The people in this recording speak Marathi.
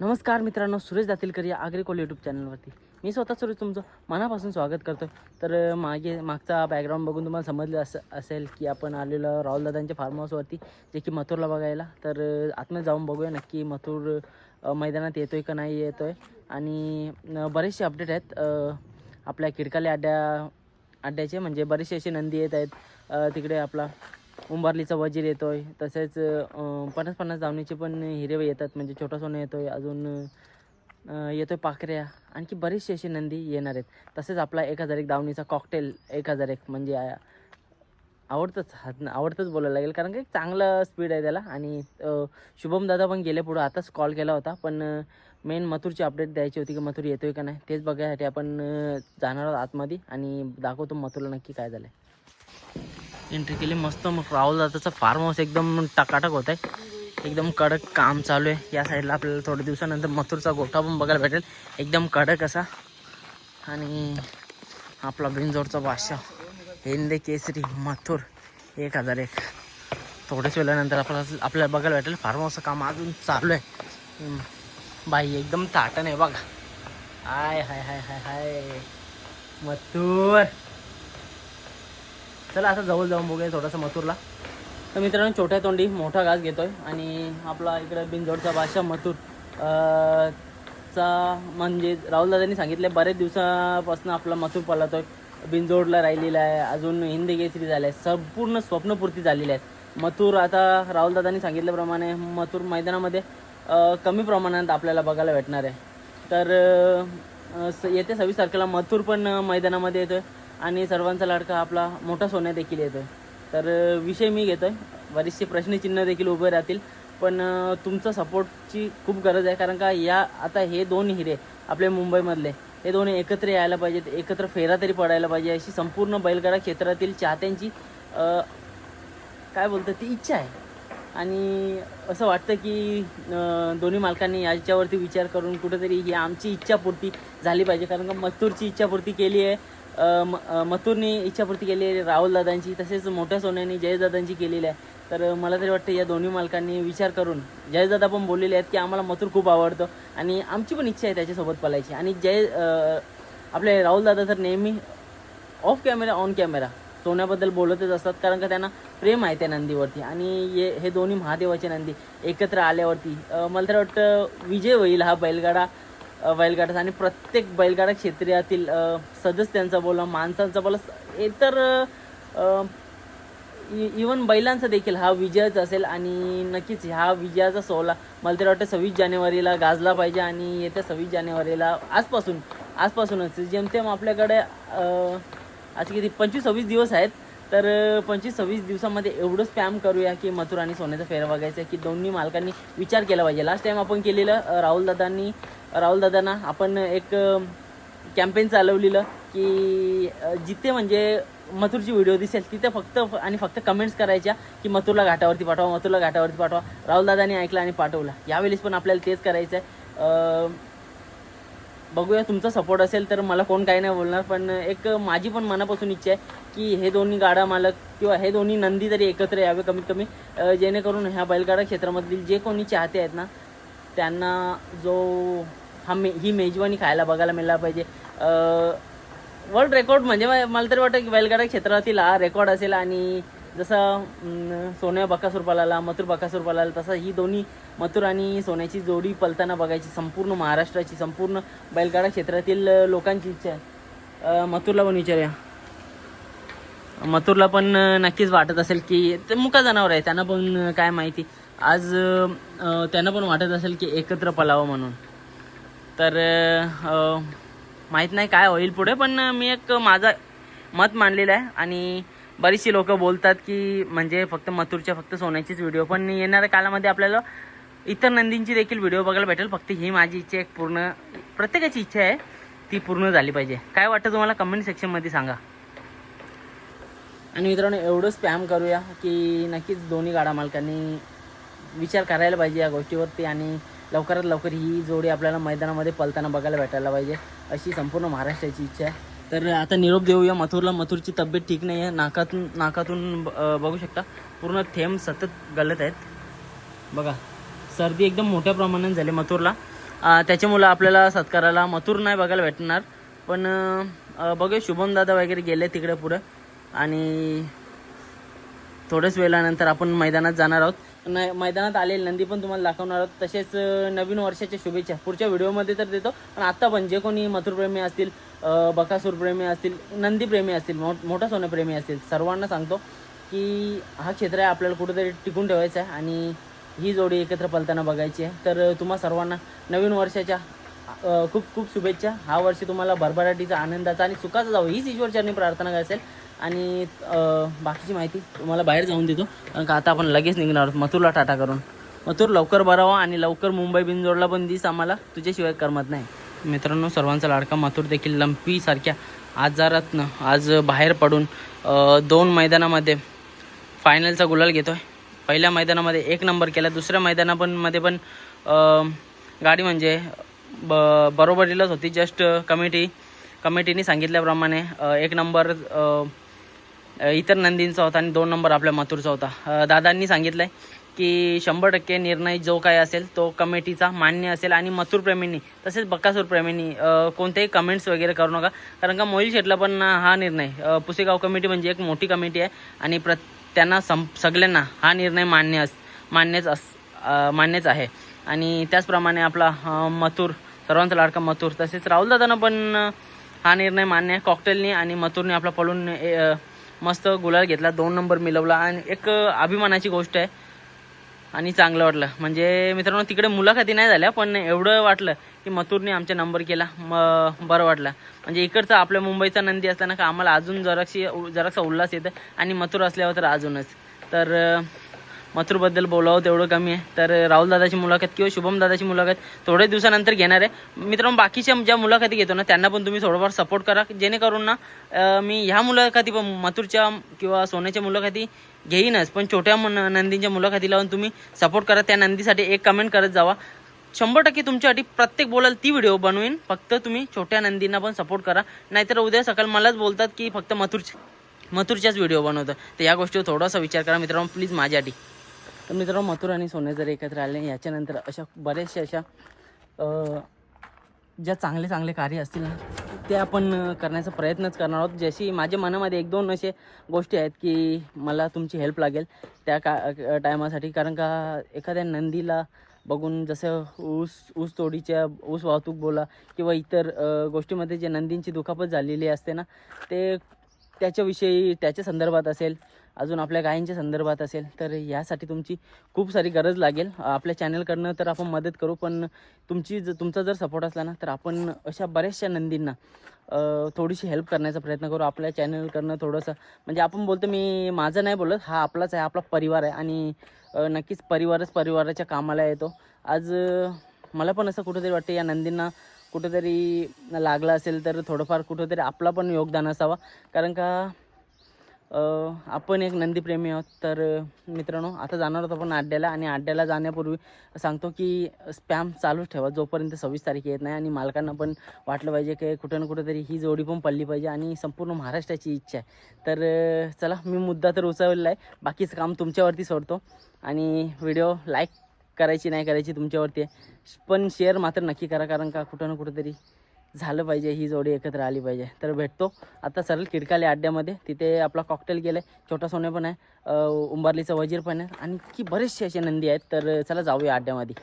नमस्कार मित्रांनो सुरेश दातीलकर या आग्रिकोल यूट्यूब चॅनलवरती मी स्वतः सुरेश तुमचं मनापासून स्वागत करतो तर मागे मागचा बॅकग्राऊंड बघून तुम्हाला समजलं असं असेल की आपण आलेलो राहुलदादांच्या फार्म हाऊसवरती जे की मथुरला बघायला. तर आतमध्ये जाऊन बघूया नक्की मथुर मैदानात येतो आहे का नाही येतो आहे आणि बरेचसे अपडेट आहेत आपल्या किडकाले अड्ड्या अड्ड्याचे म्हणजे बरेचसे असे नंदी येत आहेत तिकडे आपला उंबारलीचा वजीर येतोय तसेच पन्नास पन्नास धावणीचे पण हिरे येतात म्हणजे छोटा सोनं येतोय अजून येतो येतोय पाखऱ्या आणखी बरेचसे असे नंदी येणार आहेत. तसेच आपला एक हजार एक दावणीचा कॉकटेल एक हजार एक म्हणजे आवडतंच हात आवडतंच बोलायला लागेल कारण की चांगलं स्पीड आहे त्याला आणि शुभम दादा पण गेले पुढं आताच कॉल केला होता पण मेन मथुरची अपडेट द्यायची होती की मथुर येतोय का नाही तेच बघायसाठी आपण जाणार आहोत आतमध्ये आणि दाखवतो मथुरला नक्की काय झालं आहे एंट्री केली. मस्त मग राहुल दादाचा फार्म हाऊस एकदम टकाटक होत आहे एकदम कडक काम चालू आहे. या साईडला आपल्याला थोड्या दिवसानंतर मथुरचा गोठा पण बघायला भेटेल. एकदम कडक असा. आणि आपला बिंजोरचा बादशाह. हिंदे केसरी मथुर एक हजार एक. थोड्याच वेळानंतर आपल्याला आपल्याला बघायला भेटेल. फार्म हाऊसचं काम अजून चालू आहे. बाई एकदम ताटण आहे बघा. हाय हाय हाय हाय हाय. मथुर! चला असं जवळ जाऊन बघूया थोडंसं मथुरला. तर मित्रांनो छोट्या तोंडी मोठा घास आहे आणि आपला इकडं बिंजोडचा बादशाह मथुर. चा म्हणजे राहुलदादांनी सांगितले बरेच दिवसापासून आपला मथुर आहे बिंजोडला राहिलेला आहे अजून हिंदी केसरी झाले आहे संपूर्ण स्वप्नपूर्ती झालेली आहे मथुर आता राहुलदादांनी सांगितल्याप्रमाणे मथुर मैदानामध्ये कमी प्रमाणात आपल्याला बघायला भेटणार आहे. तर अं, येत्या सव्वीस तारखेला मथुर पण मैदानामध्ये येतो आहे आणि सर्वांचा लाडका आपला मोठा सोन्या देखील आहे तर विषय मी घेतो आहे बरेचसे प्रश्नचिन्ह देखील उभे राहतील. पण तुमचा सपोर्टची खूप गरज आहे. कारण का या आता हे दोन हिरे आपले मुंबईमधले हे दोन्ही एकत्र यायला पाहिजेत एकत्र फेरा तरी पडायला पाहिजे. अशी संपूर्ण बैलगाडा क्षेत्रातील चाहत्यांची काय बोलतात ती इच्छा आहे. आणि असं वाटतं की दोन्ही मालकांनी याच्यावरती विचार करून कुठेतरी ही आमची इच्छापूर्ती झाली पाहिजे. कारण का मजदूरची इच्छापूर्ती केली आहे. म- मथुरनी इच्छापूर्ती केली आहे राहुल दादांची तसेच मोठ्या सोन्यानी जयदादांची केलेली आहे. तर मला तरी वाटतं या दोन्ही मालकांनी विचार करून जयदादा पण बोललेले आहेत की आम्हाला मथुर खूप आवडतं आणि आमची पण इच्छा आहे त्याच्यासोबत पलायची आणि जय आपले राहुल दादा तर नेहमी ऑफ कॅमेरा ऑन कॅमेरा सोन्याबद्दल बोलतच असतात कारण का त्यांना प्रेम आहे त्या नंदीवरती आणि ये हे दोन्ही महादेवाचे नंदी एकत्र आल्यावरती. मला तर वाटतं विजय होईल हा बैलगाडा. बैलगाडा आणि प्रत्येक बैलगाडा क्षेत्रातील सदस्यांचा बोला माणसांचा बोला इतर इवन बैलांचा देखील हा विजयच असेल आणि नक्कीच ह्या विजयाचा सोहळा मला तर वाटतं सव्वीस जानेवारीला गाजला पाहिजे आणि येत्या सव्वीस जानेवारीला आजपासून आजपासूनच. जेमतेम आपल्याकडे अं, आज किती पंचवीस सव्वीस दिवस आहेत तर पंचवीस सव्वीस दिवसामध्ये एवढं स्पॅम करूया की मथुर आणि सोन्याचा फेरा बघायचा आहे की दोन्ही मालकांनी विचार केला पाहिजे. लास्ट टाइम आपण केलेलं राहुल दादांनी राहुल दादांना आपण एक कॅम्पेन चालवलेलं की जिथे म्हणजे मथुरची व्हिडिओ दिसेल तिथे फक्त आणि फक्त कमेंट्स करायच्या की मथुरला घाटावरती पाठवा मथुरला घाटावरती पाठवा. राहुल दादानी ऐकलं आणि पाठवलं. यावेळेस पण आपल्याला तेच करायचं आहे बघूया तुमचा सपोर्ट असेल तर मला कोण काही नाही बोलणार पण एक माझी पण मनापासून इच्छा आहे की हे दोन्ही गाडा मालक किंवा हे दोन्ही नंदी तरी एकत्र यावे कमीत कमी. जेणेकरून ह्या बैलगाडा क्षेत्रामधील जे कोणी चाहते आहेत ना त्यांना जो हा मे ही मेजवानी खायला बघायला मिळाला पाहिजे. वर्ल्ड रेकॉर्ड म्हणजे मला तरी वाटतं की बैलगाडा क्षेत्रातील हा रेकॉर्ड असेल आणि जसं सोन्या बकासूर पलाला मथुर बकासूर पलाला तसं ही दोन्ही मथुर आणि सोन्याची जोडी पलताना बघायची संपूर्ण महाराष्ट्राची संपूर्ण बैलगाडा क्षेत्रातील लोकांची इच्छा आहे. मथुरला पण विचारूया. मथुरला पण नक्कीच वाटत असेल की ते मुका जनावर आहे त्यांना पण काय माहिती. आज त्यांना पण वाटत असेल की एकत्र पलावं म्हणून. तर माहीत नाही काय होईल पुढे पण मी एक माझा मत मांडलेलं आहे. आणि बरीचशी लोक बोलतात की म्हणजे फक्त मथुरच्या फक्त सोन्याचीच व्हिडिओ पण येणाऱ्या काळामध्ये आपल्याला इतर नंदींची देखील व्हिडिओ बघायला भेटेल. फक्त ही माझी इच्छा एक पूर्ण प्रत्येकाची इच्छा आहे ती पूर्ण झाली पाहिजे. काय वाटतं तुम्हाला? कमेंट सेक्शनमध्ये सांगा. आणि मित्रांनो एवढं स्पॅम करूया की नक्कीच दोन्ही गाडा मालकांनी विचार करायला पाहिजे या गोष्टीवरती. आणि लवकरात लवकर ही जोडी आपल्याला मैदानामध्ये पलताना बघायला भेटायला पाहिजे. अशी संपूर्ण महाराष्ट्राची इच्छा आहे. तर आता निरोप देऊया मथुरला मथुरची तब्येत ठीक नाही आहे नाकातून नाकातून बघू शकता. पूर्ण थेंब सतत गलत आहेत. बघा. सर्दी एकदम मोठ्या प्रमाणात झाली मथुरला. त्याच्यामुळं आपल्याला सत्काराला मथुर नाही बघायला भेटणार. पण बघूया. शुभम दादा वगैरे गेले तिकडे पुढं. आणि थोड्याच वेळानंतर आपण मैदानात जाणार आहोत. न मैदानात आलेले नंदी पण तुम्हाला दाखवणार आहोत. तसेच नवीन वर्षाच्या शुभेच्छा. पुढच्या व्हिडिओमध्ये तर देतो. पण आत्ता पण जे कोणी मथुरप्रेमी असतील बकासूरप्रेमी असतील नंदीप्रेमी असतील मो मोठा सोन्याप्रेमी असतील सर्वांना सांगतो की हा क्षेत्र आहे आपल्याला कुठेतरी टिकून ठेवायचा आहे आणि ही जोडी एकत्र पलताना बघायची आहे. तर तुम्हा सर्वांना नवीन वर्षाच्या खूप खूप शुभेच्छा. हा वर्षी तुम्हाला भरभराटीचा आनंदाचा आणि सुखाचा जावं. हीच ईश्वरचरणी प्रार्थना असेल. आणि बाकीची माहिती तुम्हाला बाहेर जाऊन देतो. कारण का आता आपण लगेच निघणार आहोत मथुरला टाटा करून. मथुर लवकर बरावा व्हा आणि लवकर मुंबई बिनजोडला पण दिस आम्हाला. तुझ्याशिवाय करमत नाही. मित्रांनो सर्वांचा लाडका मथुर देखील लंपीसारख्या आजारातनं आज बाहेर पडून दोन मैदानामध्ये फायनलचा गुलाल घेतोय. पहिल्या मैदानामध्ये एक नंबर केला. दुसऱ्या मैदाना पण मध्ये पण गाडी म्हणजे ब बरोबरीलाच होती. जस्ट कमिटी कमिटीने सांगितल्याप्रमाणे एक नंबर इतर नंदींचा होता आणि दोन नंबर आपल्या मथुरचा होता. दादांनी सांगितलं आहे की शंभर टक्के निर्णय जो काय असेल तो कमिटीचा मान्य असेल आणि मथुरप्रेमींनी तसेच बक्कासूरप्रेमींनी कोणतेही कमेंट्स वगैरे करू नका. कारण का मोहिल शेटला पण हा निर्णय पुसेगाव कमिटी म्हणजे एक मोठी कमिटी आहे आणि प्र त्यांना सं सगळ्यांना हा निर्णय मान्य अस मान्यच अस मान्यच आहे. आणि त्याचप्रमाणे आपला मथुर सर्वांचा लाडका मथुर तसेच राहुल दादांना पण हा निर्णय मान्य आहे. कॉकटेलनी आणि मथुरने आपला पळून मस्त गुलाल घेतला दोन नंबर मिळवला आणि एक अभिमानाची गोष्ट आहे. आणि चांगलं वाटलं. म्हणजे मित्रांनो तिकडे मुलाखती नाही झाल्या पण एवढं वाटलं की मथुरने आमचा नंबर केला. म बरं वाटलं. म्हणजे इकडचा आपल्या मुंबईचा नंदी असताना का आम्हाला अजून जराशी जरासा उल्हास येतं आणि मथुर असल्यावर तर अजूनच. तर मथुरबद्दल बोलावं तेवढं कमी आहे. तर राहुल दादाची मुलाखत किंवा शुभम दादाची मुलाखत थोड्या दिवसानंतर घेणार आहे. मित्रांनो बाकीच्या ज्या मुलाखती घेतो ना त्यांना पण तुम्ही थोडंफार सपोर्ट करा. जेणेकरून ना मी ह्या मुलाखती पण मथुरच्या किंवा सोन्याच्या मुलाखती घेईनच पण छोट्या नंदींच्या मुलाखती लावून तुम्ही सपोर्ट करा. त्या नंदीसाठी एक कमेंट करत जावा. शंभर टक्के तुमच्यासाठी प्रत्येक बोलाल ती व्हिडिओ बनवीन. फक्त तुम्ही छोट्या नंदींना पण सपोर्ट करा. नाहीतर उद्या सकाळ मलाच बोलतात की फक्त मथुरच्या मथुरच्याच व्हिडिओ बनवतो. तर या गोष्टीवर थोडासा विचार करा मित्रांनो प्लीज माझ्यासाठी. तर मित्रांनो मथुर आणि सोने जर एकत्र आले याच्यानंतर अशा बऱ्याचशा अशा ज्या चांगले चांगले कार्य असतील ना ते आपण करण्याचा प्रयत्नच करणार आहोत. जशी माझ्या मनामध्ये एक दोन असे गोष्टी आहेत की मला तुमची हेल्प लागेल त्या का टायमासाठी. कारण का एखाद्या नंदीला बघून जसं ऊस ऊस तोडीच्या ऊस वाहतूक बोला किंवा इतर गोष्टीमध्ये जे नंदींची दुखापत झालेली असते ना ते त्याच्याविषयी त्याच्या संदर्भात असेल अजून आपल्या गायींच्या संदर्भात असेल तर यासाठी तुमची खूप सारी गरज लागेल. आपल्या चॅनलकडनं तर आपण मदत करू पण तुमची ज तुमचा जर सपोर्ट असला ना तर आपण अशा बऱ्याचशा नंदींना थोडीशी हेल्प करण्याचा प्रयत्न करू. आपल्या चॅनलकडनं थोडंसं म्हणजे आपण बोलतो मी माझं नाही बोलत हा आपलाच आहे आपला परिवार आहे आणि नक्कीच परिवारच परिवाराच्या कामाला येतो. आज मला पण असं कुठंतरी वाटतं या नंदींना कुठेतरी लागला असेल तर थोडंफार कुठंतरी आपला पण योगदान असावा. कारण का आपण एक नंदीप्रेमी आहोत. तर मित्रांनो आता जाणार आहोत आपण अड्ड्याला आणि अड्ड्याला जाण्यापूर्वी सांगतो की स्पॅम चालूच ठेवा. जोपर्यंत सव्वीस तारीख येत नाही आणि मालकांना पण वाटलं पाहिजे की कुठं ना कुठंतरी ही जोडी पण पडली पाहिजे आणि संपूर्ण महाराष्ट्राची इच्छा आहे. तर चला मी मुद्दा तर उचलला आहे बाकीचं काम तुमच्यावरती सोडतो. आणि व्हिडिओ लाईक करायची नाही करायची तुमच्यावरती आहे. पण शेअर मात्र नक्की करा कारण का कुठं ना कुठंतरी झालं पाहिजे ही जोडी एकत्र आली पाहिजे. तर भेटतो. आता सरळ किडकाले अड्ड्यामध्ये तिथे आपला कॉकटेल गेलं आहे छोटा सोने पण आहे उंबारलीचा वजीर पण आहे. आणखी बरेचसे असे नंदी आहेत. तर चला जाऊया अड्ड्यामध्ये.